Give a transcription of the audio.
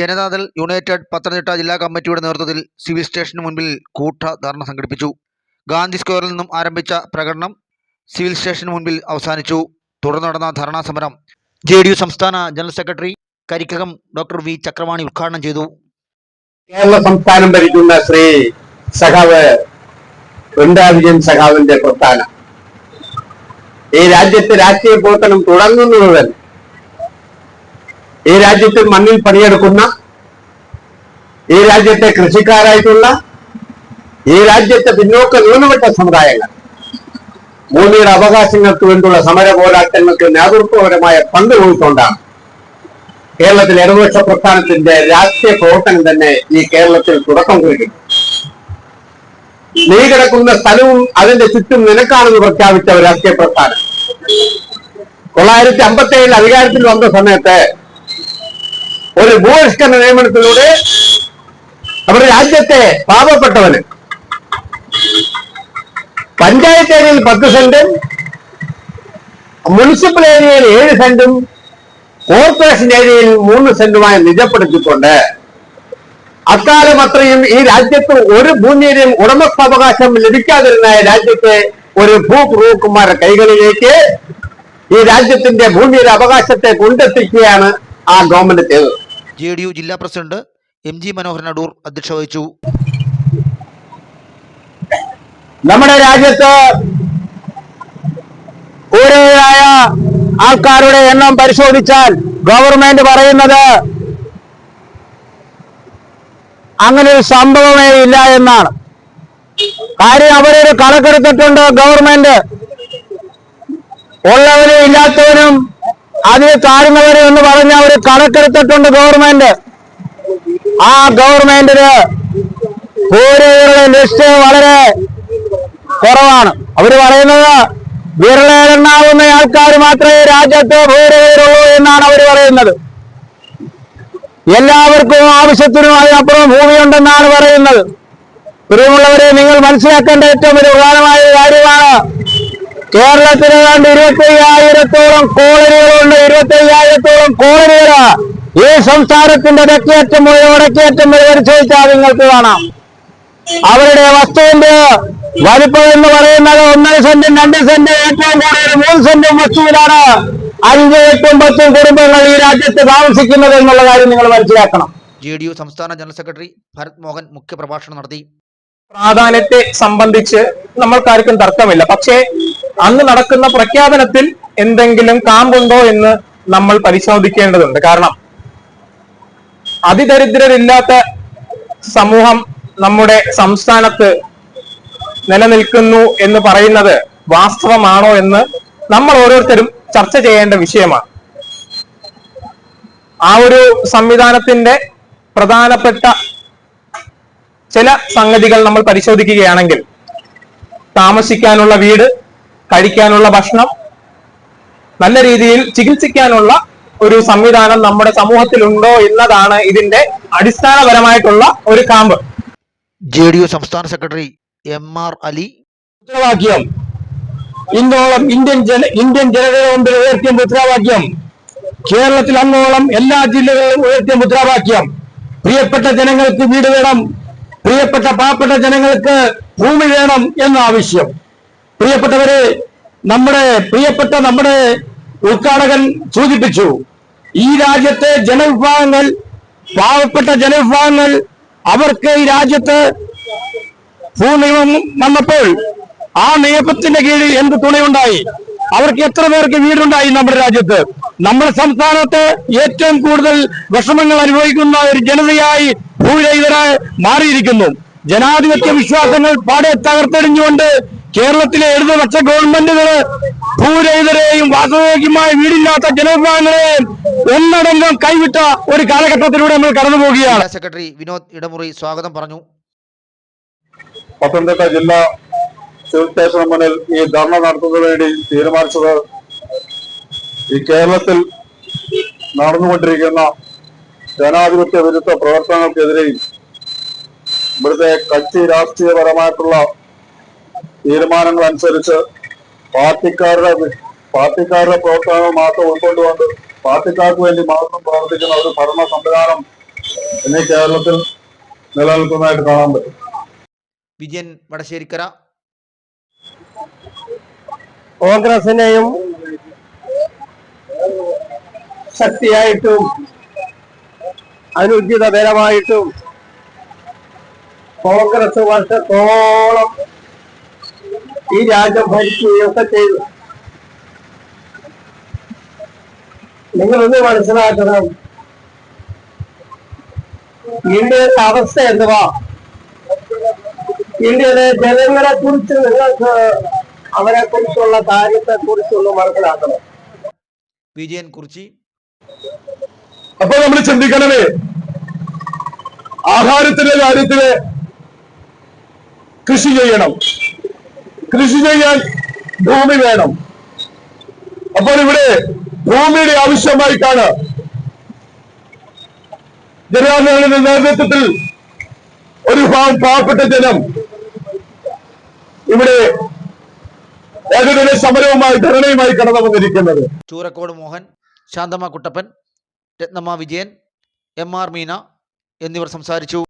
Janata Dal United Pathanamthitta ജില്ലാ കമ്മിറ്റിയുടെ നേതൃത്വത്തിൽ സിവിൽ സ്റ്റേഷന് മുൻപിൽ കൂട്ട ധർണ സംഘടിപ്പിച്ചു. ഗാന്ധി സ്ക്വയറിൽ നിന്നും ആരംഭിച്ച പ്രകടനം സിവിൽ സ്റ്റേഷന് മുൻപിൽ അവസാനിച്ചു. തുടർന്ന് നടന്ന ധർണാ സമരം ജെ ഡി യു സംസ്ഥാന general secretary Karikkakam doctor V. Chakravani ഉദ്ഘാടനം ചെയ്തു. കേരള സംസ്ഥാനം ഭരിക്കുന്ന ശ്രീ സഖാവ് വിജയൻ സഖാവിന്റെ പ്രസ്ഥാനം. ഈ രാജ്യത്തെ രാഷ്ട്രീയ പ്രവർത്തനം തുടങ്ങുന്നത് തന്നെ ഈ രാജ്യത്തെ മണ്ണിൽ പണിയെടുക്കുന്ന ഈ രാജ്യത്തെ കൃഷിക്കാരായിട്ടുള്ള ഈ രാജ്യത്തെ പിന്നോക്ക ന്യൂനപക്ഷ സമുദായങ്ങൾ ഭൂമിയുടെ അവകാശങ്ങൾക്ക് വേണ്ടിയുള്ള സമര പോരാട്ടങ്ങൾക്ക് നേതൃത്വപരമായ പങ്ക് കൊടുത്തുകൊണ്ടാണ് കേരളത്തിൽ ഇടതുപക്ഷ പ്രസ്ഥാനത്തിന്റെ രാഷ്ട്രീയ പ്രവർത്തനം തന്നെ ഈ കേരളത്തിൽ തുടക്കം കുറിക്കുന്നു നീ കിടക്കുന്ന സ്ഥലവും അതിന്റെ ചുറ്റും നിനക്കാണെന്ന് പ്രഖ്യാപിച്ച രാഷ്ട്രീയ പ്രസ്ഥാനം. തൊള്ളായിരത്തി അമ്പത്തി ഏഴിൽ അധികാരത്തിൽ വന്ന സമയത്ത് ഒരു ഭൂപരിഷ്കരണ നിയമനത്തിലൂടെ നമ്മുടെ രാജ്യത്തെ പാവപ്പെട്ടവന് പഞ്ചായത്ത് ഏരിയയിൽ പത്ത് സെന്റും മുനിസിപ്പൽ ഏരിയയിൽ ഏഴ് സെന്റും കോർപ്പറേഷൻ ഏരിയയിൽ മൂന്ന് സെന്റുമായി നിജപ്പെടുത്തിക്കൊണ്ട് അക്കാലം അത്രയും ഈ രാജ്യത്ത് ഒരു ഭൂമിയുടെയും ഉടമസ്ഥാവകാശം ലഭിക്കാതിരുന്ന രാജ്യത്തെ ഒരു ഭൂപ്രഭുക്കുമാരുടെ കൈകളിലേക്ക് ഈ രാജ്യത്തിന്റെ ഭൂമിയുടെ അവകാശത്തെ കൊണ്ടെത്തിക്കുകയാണ് ആ ഗവൺമെന്റ് ചെയ്തത് ജെ ഡി യു ജില്ലാ president M G Manoharan Adoor അധ്യക്ഷ വഹിച്ചു. നമ്മുടെ രാജ്യത്ത് ഓരോരായ ആൾക്കാരുടെ എണ്ണം പരിശോധിച്ചാൽ ഗവൺമെന്റ് പറയുന്നത് അങ്ങനെ ഒരു സംഭവമേ ഇല്ല എന്നാണ്. കാര്യം അവരൊരു കണക്കെടുത്തിട്ടുണ്ട് ഗവൺമെന്റ് ഉള്ളവരും ഇല്ലാത്തവനും അതിൽ താഴ്ന്നവര് എന്ന് പറഞ്ഞ ഒരു കണക്കെടുത്തിട്ടുണ്ട് ഗവൺമെന്റ്. ആ ഗവൺമെന്റിന് ഭൂരഹിതരുടെ ലിസ്റ്റ് വളരെ കുറവാണ്. അവർ പറയുന്നത് വിരളെണ്ണാവുന്ന ആൾക്കാർ മാത്രമേ രാജ്യത്ത് ഭൂരഹിതരുള്ളൂ എന്നാണ് അവർ പറയുന്നത്. എല്ലാവർക്കും ആവശ്യത്തിനും അതിനപ്പുറം ഭൂമിയുണ്ടെന്നാണ് പറയുന്നത്. പ്രിയമുള്ളവരെ നിങ്ങൾ മനസ്സിലാക്കേണ്ട ഏറ്റവും ഒരു പ്രധാനമായ കാര്യമാണ് കേരളത്തിൽ ഏതാണ്ട് ഇരുപത്തി അയ്യായിരത്തോളം കോളനികളുണ്ട് ഇരുപത്തി അയ്യായിരത്തോളം കോളനികൾ ഈ സംസ്ഥാനത്തിന്റെ തെക്കേറ്റം മുതൽ വടക്കേറ്റം വരെ പരിശോധിച്ചാൽ നിങ്ങൾക്ക് കാണാം. അവരുടെ വസ്തുവിന്റെ വലിപ്പം എന്ന് പറയുന്നത് ഒന്നര സെന്റും രണ്ട് സെന്റും ഏറ്റവും കൂടുതൽ മൂന്ന് സെന്റും വസ്തുവിലാണ്. അഞ്ച് എട്ടും പത്തും കുടുംബങ്ങൾ ഈ രാജ്യത്ത് താമസിക്കുന്നത് എന്നുള്ള കാര്യം നിങ്ങൾ മനസ്സിലാക്കണം. ജെ ഡി യു സംസ്ഥാന ജനറൽ സെക്രട്ടറി ഭരത് മോഹൻ മുഖ്യപ്രഭാഷണം നടത്തി. പ്രാധാന്യത്തെ സംബന്ധിച്ച് നമ്മൾക്കാർക്കും തർക്കമില്ല. പക്ഷേ അന്ന് നടക്കുന്ന പ്രഖ്യാപനത്തിൽ എന്തെങ്കിലും കാമ്പുണ്ടോ എന്ന് നമ്മൾ പരിശോധിക്കേണ്ടതുണ്ട്. കാരണം അതിദരിദ്രരില്ലാത്ത സമൂഹം നമ്മുടെ സംസ്ഥാനത്ത് നിലനിൽക്കുന്നു എന്ന് പറയുന്നത് വാസ്തവമാണോ എന്ന് നമ്മൾ ഓരോരുത്തരും ചർച്ച ചെയ്യേണ്ട വിഷയമാണ്. ആ ഒരു സംവിധാനത്തിന്റെ പ്രധാനപ്പെട്ട ചില സംഗതികൾ നമ്മൾ പരിശോധിക്കുകയാണെങ്കിൽ താമസിക്കാനുള്ള വീട് കഴിക്കാനുള്ള ഭക്ഷണം നല്ല രീതിയിൽ ചികിത്സിക്കാനുള്ള ഒരു സംവിധാനം നമ്മുടെ സമൂഹത്തിലുണ്ടോ എന്നതാണ് ഇതിന്റെ അടിസ്ഥാനപരമായിട്ടുള്ള ഒരു കാമ്പ് ജെ ഡി യു സംസ്ഥാന സെക്രട്ടറി എം ആർ അലി. മുദ്രാവാക്യം ഇന്നോളം ഇന്ത്യൻ ജന ഇന്ത്യൻ ജനതയുടെ മുമ്പിൽ ഉയർത്തിയ മുദ്രാവാക്യം. കേരളത്തിൽ അന്നോളം എല്ലാ ജില്ലകളിലും ഉയർത്തിയ മുദ്രാവാക്യം. പ്രിയപ്പെട്ട ജനങ്ങൾക്ക് വീട് വേണം. പ്രിയപ്പെട്ട പാവപ്പെട്ട ജനങ്ങൾക്ക് ഭൂമി വേണം എന്ന ആവശ്യം. പ്രിയപ്പെട്ടവരെ നമ്മുടെ പ്രിയപ്പെട്ട നമ്മുടെ ഉദ്ഘാടകൻ സൂചിപ്പിച്ചു. ഈ രാജ്യത്തെ ജനവിഭാഗങ്ങൾ പാവപ്പെട്ട ജനവിഭാഗങ്ങൾ അവർക്ക് ഈ രാജ്യത്ത് ഭൂനിയമം വന്നപ്പോൾ ആ നിയമത്തിന്റെ കീഴിൽ എന്ത് തുണയുണ്ടായി? അവർക്ക് എത്ര പേർക്ക് വീടുണ്ടായി നമ്മുടെ രാജ്യത്ത്? നമ്മുടെ സംസ്ഥാനത്ത് ഏറ്റവും കൂടുതൽ വിഷമങ്ങൾ അനുഭവിക്കുന്ന ഒരു ജനതയായി ഭൂരഹിതരായി മാറിയിരിക്കുന്നു. ജനാധിപത്യ വിശ്വാസങ്ങൾ പാടെ തകർത്തെറിഞ്ഞുകൊണ്ട് കേരളത്തിലെ ഇടതുപക്ഷ ഗവൺമെന്റുകൾ ഭൂരഹിതരെയും വാസയോഗ്യമായ വീടില്ലാത്ത ജനവിഭാഗങ്ങളെയും ഒന്നടങ്കം കൈവിട്ട ഒരു കാലഘട്ടത്തിലൂടെ നമ്മൾ കടന്നു പോവുകയാണ്. സെക്രട്ടറി വിനോദ് ഇടമുറി സ്വാഗതം പറഞ്ഞു. പത്തനംതിട്ട ജില്ലാ സിവിൽ സ്റ്റേഷന് മുന്നിൽ ഈ ധർണ നടത്തുന്നതിന് വേണ്ടി തീരുമാനിച്ചത് ഈ കേരളത്തിൽ നടന്നുകൊണ്ടിരിക്കുന്ന ജനാധിപത്യ വിരുദ്ധ പ്രവർത്തനങ്ങൾക്കെതിരെയും ഇവിടുത്തെ കക്ഷി രാഷ്ട്രീയപരമായിട്ടുള്ള തീരുമാനങ്ങൾ അനുസരിച്ച് പാർട്ടിക്കാരുടെ പാർട്ടിക്കാരുടെ പ്രവർത്തനങ്ങൾ മാത്രം ഉൾക്കൊണ്ടുകൊണ്ട് പാർട്ടിക്കാർക്ക് വേണ്ടി മാത്രം പ്രവർത്തിക്കുന്ന ഒരു ഭരണ സംവിധാനം ഇന്ന് കേരളത്തിൽ നിലനിൽക്കുന്നതായിട്ട് കാണാൻ പറ്റും. വിജയൻ വടശ്ശേരിക്കര. കോൺഗ്രസിനെയും ശക്തിയായിട്ടും അനുചിതപരമായിട്ടും കോൺഗ്രസ് വർഷത്തോളം ഈ രാജ്യം ഭരിക്കുകയൊക്കെ ചെയ്തു. നിങ്ങളൊന്ന് മനസ്സിലാക്കണം. ഇന്ത്യയുടെ അവസ്ഥ എന്തുവാ? ഇന്ത്യയിലെ ജനങ്ങളെ കുറിച്ച് നിങ്ങൾക്ക് അവരെ കുറിച്ചുള്ള കാര്യത്തെ കുറിച്ചൊന്ന് മനസ്സിലാക്കണം. വിജയൻ കുറിച്ചി. അപ്പൊ നമ്മൾ ചിന്തിക്കണമേ ആഹാരത്തിന്റെ കാര്യത്തിൽ കൃഷി ചെയ്യണം. കൃഷി ചെയ്യാൻ ഭൂമി വേണം. അപ്പോൾ ഇവിടെ ഭൂമിയുടെ ആവശ്യമായിട്ടാണ് ജനതാദളിന്റെ നേതൃത്വത്തിൽ ഒരു ഭാഗം പാവപ്പെട്ട ജനം ഇവിടെ ഏകദിന സമരവുമായി ധരണയുമായി കടന്നു വന്നിരിക്കുന്നത് ചൂരക്കോട് മോഹൻ ശാന്തമ്മ കുട്ടപ്പൻ രത്നമ്മ വിജയൻ എം ആർ മീന എന്നിവർ സംസാരിച്ചു.